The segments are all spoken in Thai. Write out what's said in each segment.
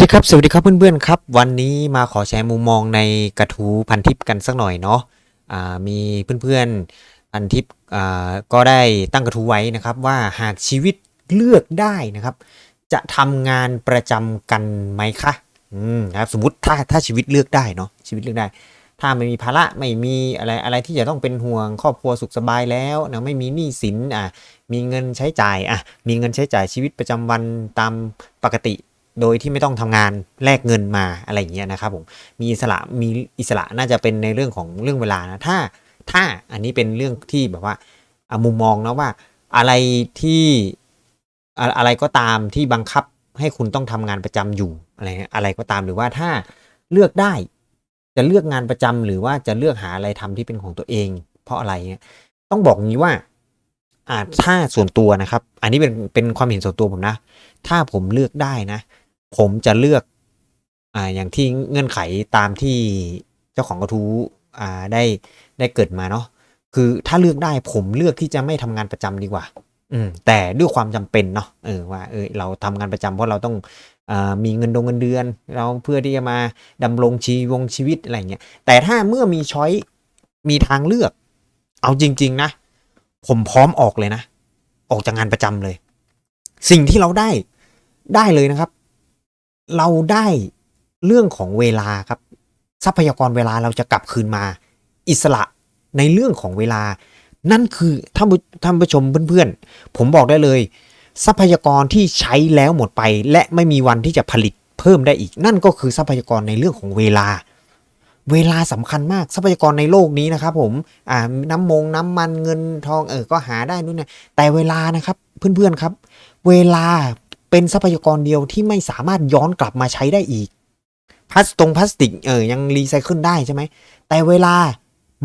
สวัสดีครับ สวัสดีครับเพื่อนๆครับ วันนี้มาขอแชร์มุมมองในกระทู้พันทิปกันสักหน่อยเนาะมีเพื่อนๆพันทิปก็ได้ตั้งกระทู้ไว้นะครับ ว่าหากชีวิตเลือกได้นะครับ จะทำงานประจำกันไหมคะอืมครับสมมติถ้าถ้าชีวิตเลือกได้เนาะชีวิตเลือกได้ ถ้าไม่มีภาระไม่มีอะไรอะไรที่จะต้องเป็นห่วงครอบครัวสุขสบายแล้วนะไม่มีหนี้สินอะมีเงินใช้จ่ายอะมีเงินใช้จ่ายชีวิตประจำวันตามปกติ โดยที่ไม่ต้องทำงานแลกเงินมาอะไรอย่างเงี้ยนะครับผมมีอิสระมีอิสระน่าจะเป็นในเรื่องของเรื่องเวลานะถ้าถ้าอันนี้เป็นเรื่องที่แบบว่ามุมมองนะว่าอะไรที่อะไรก็ตามที่บังคับให้คุณต้องทำงานประจำอยู่อะไรอะไรก็ตามหรือว่าถ้าเลือกได้ จะเลือกงานประจำหรือว่าจะเลือกหาอะไรทำที่เป็นของตัวเอง เพราะอะไรเงี้ยต้องบอกงี้ว่าอ่าถ้าส่วนตัวนะครับ อันนี้เป็นเป็นความเห็นส่วนตัวผมนะ ถ้าผมเลือกได้นะ ผมจะเลือกอ่าอย่างที่เงื่อนไขตามที่เจ้าของกระทู้อ่าได้ได้เกิดมาเนาะคือถ้าเลือกได้ผมเลือกที่จะไม่ทำงานประจำดีกว่า อืมแต่ด้วยความจำเป็นเนาะเออว่าเออเราทำงานประจำเพราะเราต้องอามีเงินดงเงินเดือน เราเพื่อที่จะมาดำรงชีวงชีวิตอะไรเงี้ยแต่ถ้าเมื่อมีช้อยมีทางเลือก เอาจริง ๆ นะ ผมพร้อมออกเลยนะ ออกจากงานประจำเลย สิ่งที่เราได้ได้เลยนะครับ เราได้เรื่องของเวลาครับ ทรัพยากรเวลาเราจะกลับคืนมา อิสระในเรื่องของเวลา นั่นคือท่านท่านผู้ชมเพื่อนๆ ผมบอกได้เลย ทรัพยากรที่ใช้แล้วหมดไป และไม่มีวันที่จะผลิตเพิ่มได้อีก นั่นก็คือทรัพยากรในเรื่องของเวลา เวลาสำคัญมากทรัพยากรในโลกนี้นะครับ ผมอ่าน้ำมงน้ำมันเงินทองเออก็หาได้นู่นนะแต่เวลานะครับ เพื่อนๆครับ เวลา เป็นทรัพยากรเดียวที่ไม่สามารถย้อนกลับมาใช้ได้อีกพลาสตรงพลาสติกเออยังรีไซเคิลได้ใช่ไหม แต่เวลา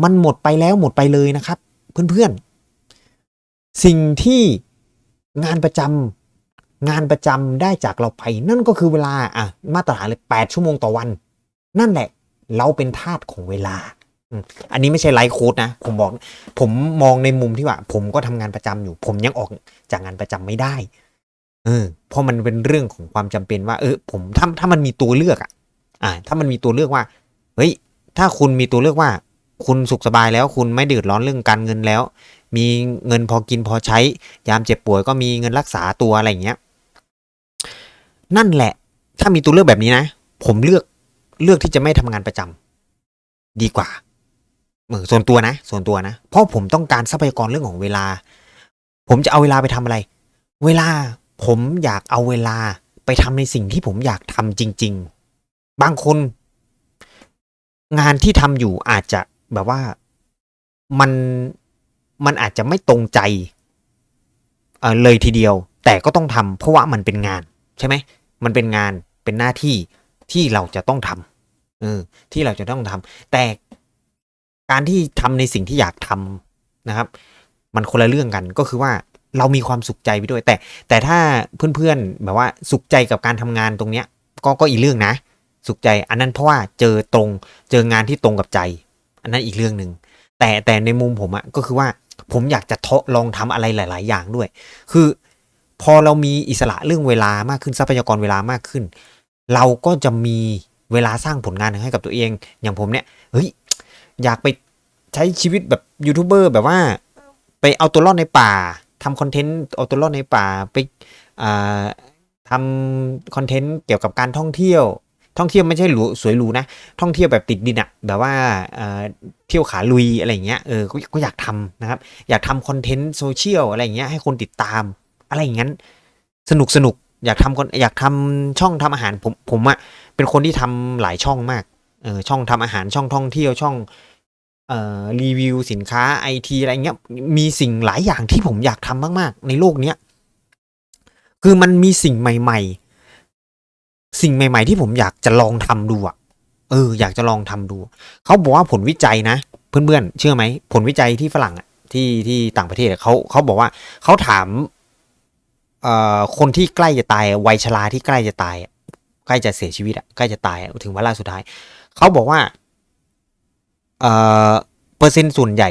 มันหมดไปแล้วหมดไปเลยนะครับ เพื่อนๆ สิ่งที่งานประจำงานประจำได้จากเราไป นั่นก็คือเวลาอะมาตรฐานเลยแปดชั่วโมงต่อวัน นั่นแหละ เราเป็นทาสของเวลาอืมอันนี้ไม่ใช่ไลฟ์โค้ดนะ ผมบอก ผมมองในมุมที่ว่า ผมก็ทำงานประจำอยู่ ผมยังออกจากงานประจำไม่ได้ เออเพราะมันเป็นเรื่องของความจำเป็นว่า เออ ผมถ้าถ้ามันมีตัวเลือกอะ อ่า ถ้ามันมีตัวเลือกว่า เฮ้ย ถ้าคุณมีตัวเลือกว่า คุณสุขสบายแล้ว คุณไม่เดือดร้อนเรื่องการเงินแล้ว มีเงินพอกินพอใช้ ยามเจ็บป่วยก็มีเงินรักษาตัวอะไรอย่างเงี้ย นั่นแหละ ถ้ามีตัวเลือกแบบนี้นะ ผมเลือกเลือกที่จะไม่ทำงานประจำดีกว่าเออส่วนตัวนะ ส่วนตัวนะ เพราะผมต้องการทรัพยากรเรื่องของเวลา ผมจะเอาเวลาไปทำอะไร เวลา ผมอยากเอาเวลาไปทำในสิ่งที่ผมอยากทำจริง ๆ บางคน งานที่ทำอยู่อาจจะแบบว่ามันมันอาจจะไม่ตรงใจเเลยทีเดียว แต่ก็ต้องทำเพราะว่ามันเป็นงาน ใช่ไหมมันเป็นงานเป็นหน้าที่ที่เราจะต้องทำเออที่เราจะต้องทำแต่การที่ทำในสิ่งที่อยากทำนะครับ มันคนละเรื่องกันก็คือว่า เรามีความสุขใจไปด้วย แต่ แต่ถ้าเพื่อนๆแบบว่าสุขใจกับการทำงานตรงเนี้ย ก็ก็อีกเรื่องนะ สุขใจ อันนั้นเพราะว่าเจอตรงเจองานที่ตรงกับใจ อันนั้นอีกเรื่องหนึ่งแต่แต่ในมุมผมอะก็คือว่าผมอยากจะทดลองทำอะไรหลาย ๆ อย่างด้วย คือพอเรามีอิสระเรื่องเวลามากขึ้นทรัพยากรเวลามากขึ้น เราก็จะมีเวลาสร้างผลงานให้กับตัวเอง อย่างผมเนี่ยเฮ้ยอยากไปใช้ชีวิตแบบยูทูบเบอร์แบบว่า ไปเอาตัวรอดในป่า ทำคอนเทนต์เอาตัวรอดในป่าไปทำคอนเทนต์เกี่ยวกับการท่องเที่ยว ท่องเที่ยวไม่ใช่หรูสวยหรูนะ ท่องเที่ยวแบบติดดินอะแบบว่าเที่ยวขาลุยอะไรเงี้ยเออก็อยากทำนะครับ อยากทำคอนเทนต์โซเชียลอะไรเงี้ยให้คนติดตาม อะไรอย่างนั้น สนุกสนุกอยากทำคนอยากทำช่องทำอาหารผมผมอะเป็นคนที่ทำหลายช่องมากเออช่องทำอาหารช่องท่องเที่ยวช่อง รีวิวสินค้าไอทีอะไรเงี้ยมีสิ่งหลายอย่างที่ผมอยากทำมาก ๆ ในโลกเนี้ยคือมันมีสิ่งใหม่ ๆ สิ่งใหม่ ๆ ที่ผมอยากจะลองทำดูอะเออ อยากจะลองทำดู เขาบอกว่าผลวิจัยนะ เพื่อนๆเชื่อไหมผลวิจัยที่ฝรั่งอะที่ที่ต่างประเทศเขาเขาบอกว่าเขาถามเอ่อคนที่ใกล้จะตายวัยชราที่ใกล้จะตายใกล้จะเสียชีวิตอะใกล้จะตายถึงเวลาสุดท้ายเขาบอกว่า เออเปอร์เซ็นต์ส่วนใหญ่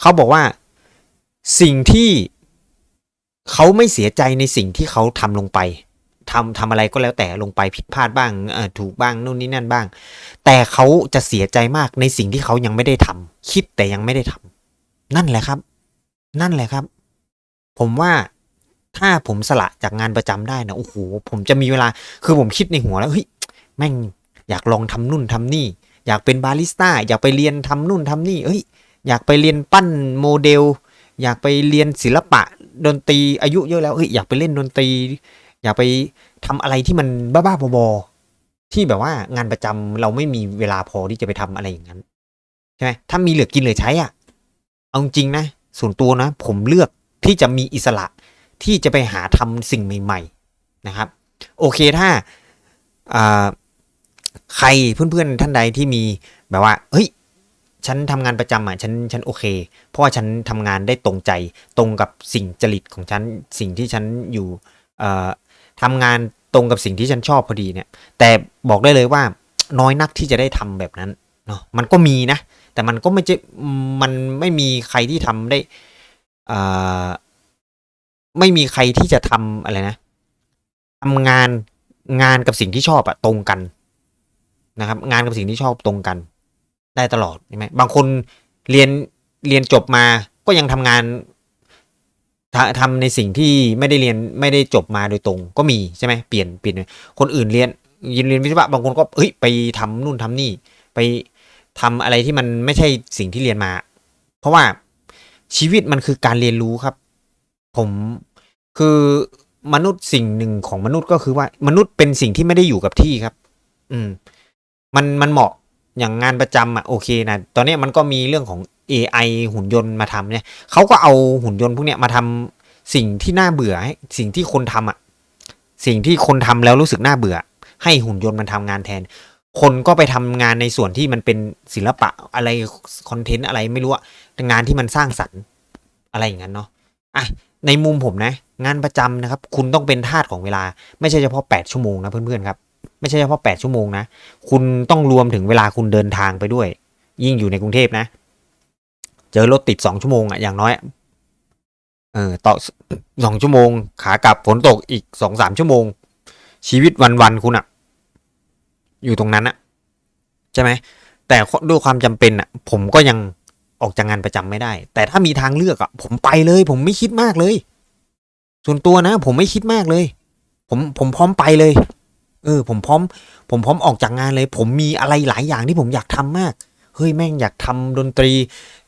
เขาบอกว่าสิ่งที่เขาไม่เสียใจในสิ่งที่เขาทำลงไปทำทำอะไรก็แล้วแต่ลงไปผิดพลาดบ้างเออถูกบ้างนู่นนี่นั่นบ้าง แต่เขาจะเสียใจมากในสิ่งที่เขายังไม่ได้ทำคิดแต่ยังไม่ได้ทำนั่นแหละครับ นั่นแหละครับ ผมว่าถ้าผมสละจากงานประจำได้นะโอ้โหผมจะมีเวลา คือผมคิดในหัวแล้วเฮ้ยแม่งอยากลองทำนู่นทำนี่ อยากเป็นบาริสต้า อยากไปเรียนทำนู่นทำนี่เอ้ยอยากไปเรียนปั้นโมเดล อยากไปเรียนศิลปะดนตรีอายุเยอะแล้วเอ้ยอยากไปเล่นดนตรี อยากไปทำอะไรที่มันบ้าๆบอๆที่แบบว่างานประจำเราไม่มีเวลาพอที่จะไปทำอะไรอย่างนั้นใช่ไหมถ้ามีเหลือกินเหลือใช้อะเอาจริงนะส่วนตัวนะ ผมเลือกที่จะมีอิสระที่จะไปหาทำสิ่งใหม่ ๆ นะครับ โอเคถ้าอ่า ใครเพื่อนๆท่านใดที่มีแบบว่า เฮ้ย ฉันทำงานประจำอะฉันฉันโอเค เพราะว่าฉันทำงานได้ตรงใจตรงกับสิ่งจริตของฉันสิ่งที่ฉันอยู่เอ่อทำงานตรงกับสิ่งที่ฉันชอบพอดีเนี่ย แต่บอกได้เลยว่าน้อยนักที่จะได้ทำแบบนั้นเนาะมันก็มีนะ แต่มันก็ไม่ใช่มันไม่มีใครที่ทำได้เอ่อไม่มีใครที่จะทำอะไรนะทำงานงานกับสิ่งที่ชอบอะตรงกัน นะครับ งานกับสิ่งที่ชอบตรงกัน ได้ตลอดใช่ไหมบางคนเรียนเรียนจบมาก็ยังทำงานทำในสิ่งที่ไม่ได้เรียนไม่ได้จบมาโดยตรง ก็มีใช่ไหมเปลี่ยนเปลี่ยนคนอื่นเรียนยินเรียนวิศวะบางคนก็เฮ้ยไปทำนู่นทำนี่ ไปทำอะไรที่มันไม่ใช่สิ่งที่เรียนมา เพราะว่าชีวิตมันคือการเรียนรู้ครับ ผมคือมนุษย์สิ่งหนึ่งของมนุษย์ก็คือว่า มนุษย์เป็นสิ่งที่ไม่ได้อยู่กับที่ครับ อืม มันมันเหมาะอย่างงานประจำอะโอเคนะตอนนี้มันก็มีเรื่องของ AI หุ่นยนต์มาทำเนี่ยเขาก็เอาหุ่นยนต์พวกเนี้ยมาทำสิ่งที่น่าเบื่อให้สิ่งที่คนทำอะสิ่งที่คนทำแล้วรู้สึกน่าเบื่อ ให้หุ่นยนต์มันทำงานแทน คนก็ไปทำงานในส่วนที่มันเป็นศิลปะอะไรคอนเทนต์อะไรไม่รู้อะงานที่มันสร้างสรรค์อะไรอย่างนั้นเนาะอะในมุมผมนะ งานประจำนะครับ คุณต้องเป็นทาสของเวลา ไม่ใช่เฉพาะ 8 ชั่วโมงนะเพื่อนๆครับ ไม่ใช่เฉพาะ 8 ชั่วโมงนะ คุณต้องรวมถึงเวลาคุณเดินทางไปด้วย ยิ่งอยู่ในกรุงเทพนะ เจอรถติด 2 ชั่วโมงอะอย่างน้อย เออต่อสองชั่วโมง ขากลับฝนตกอีกสองสามชั่วโมง ชีวิตวันๆคุณอะอยู่ตรงนั้นอะใช่ไหม แต่ด้วยความจำเป็นอะผมก็ยังออกจากงานประจำไม่ได้ แต่ถ้ามีทางเลือกอะผมไปเลย ผมไม่คิดมากเลย ส่วนตัวนะ ผมไม่คิดมากเลย ผมผมพร้อมไปเลย เออ ผมพร้อม ผมพร้อมออกจากงานเลย ผมมีอะไรหลายอย่างที่ผมอยากทำมาก เฮ้ยแม่งอยากทำดนตรี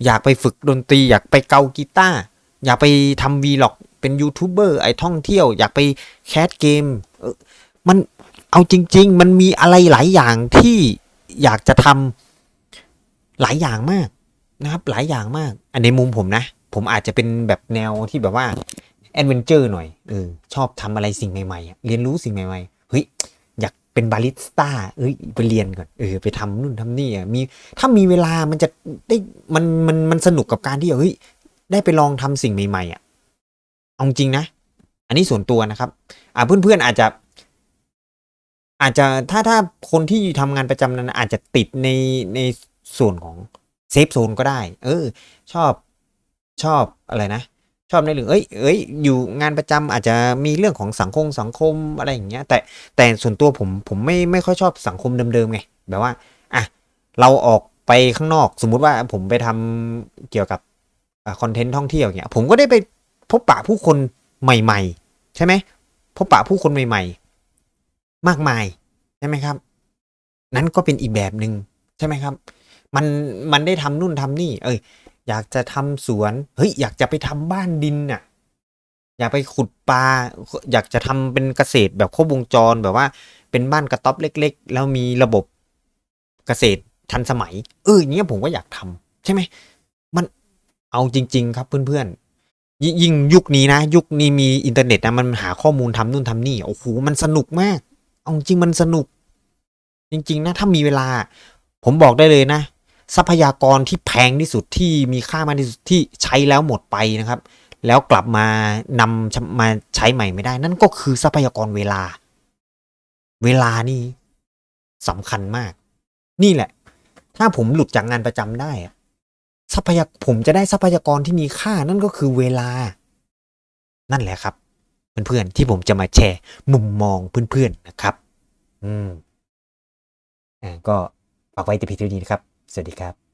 อยากไปฝึกดนตรี อยากไปเกากีตาร์อยากไปทำวีล็อกเป็นยูทูบเบอร์ไอท่องเที่ยว อยากไปแคสเกมเออมันเอาจริง ๆ มันมีอะไรหลายอย่างที่อยากจะทำหลายอย่างมากนะครับ หลายอย่างมาก อันในมุมผมนะ ผมอาจจะเป็นแบบแนวที่แบบว่าแอดเวนเจอร์หน่อยเออชอบทำอะไรสิ่งใหม่ๆเรียนรู้สิ่งใหม่ๆ เป็นบาริสต้า เอ้ยไปเรียนก่อน เออ ไปทำนู่นทำนี่อะ มี ถ้ามีเวลามันจะได้ มัน มัน มันสนุกกับการที่ เฮ้ย ได้ไปลองทำสิ่งใหม่ๆอะ เอาจริงนะ อันนี้ส่วนตัวนะครับ อ่าเพื่อนๆอาจจะ อาจจะ ถ้า ถ้าคนที่ทำงานประจำนั้น อาจจะติดใน ในส่วนของเซฟโซนก็ได้ เออ ชอบ ชอบอะไรนะ ชอบในเรื่องเอ้ยเอ้ยอยู่งานประจำอาจจะมีเรื่องของสังคมสังคมอะไรอย่างเงี้ยแต่แต่ส่วนตัวผมผมไม่ไม่ค่อยชอบสังคมเดิมๆไงแบบว่าอะเราออกไปข้างนอกสมมุติว่าผมไปทำเกี่ยวกับคอนเทนต์ท่องเที่ยวเงี้ยผมก็ได้ไปพบปะผู้คนใหม่ ๆ ใช่ไหมพบปะผู้คนใหม่ ๆ มากมายใช่ไหมครับ นั้นก็เป็นอีกแบบหนึ่งใช่ไหมครับ มันมันได้ทำนู่นทำนี่ เอ้ย อยากจะทำสวน เฮ้ย อยากจะไปทำบ้านดินน่ะ อยากไปขุดปลา อยากจะทำเป็นเกษตรแบบครบวงจรแบบว่า เป็นบ้านกระต๊อบเล็ก ๆ แล้วมีระบบเกษตรทันสมัย เอออย่างเงี้ยผมก็อยากทำใช่ไหม มันเอาจริง ๆ ครับเพื่อนๆยยิ่งยุคนี้นะ ยุคนี้มีอินเทอร์เน็ตนะมันหาข้อมูลทำนู่นทำนี่ โอ้โห มันสนุกมาก เอาจริงมันสนุก จริง ๆ นะ ถ้ามีเวลา ผมบอกได้เลยนะ ทรัพยากรที่แพงที่สุดที่มีค่ามากที่สุดที่ใช้แล้วหมดไปนะครับ แล้วกลับมานำมาใช้ใหม่ไม่ได้ นั่นก็คือทรัพยากรเวลา เวลานี่สำคัญมาก นี่แหละ ถ้าผมหลุดจากงานประจำได้ทรัพยากผมจะได้ทรัพยากรที่มีค่านั่นก็คือเวลา นั่นแหละครับ เพื่อนๆที่ผมจะมาแชร์มุมมองเพื่อนๆนะครับ อืมอ่าก็ฝากไว้แต่เพียงเท่านี้นะครับ สวัสดีครับ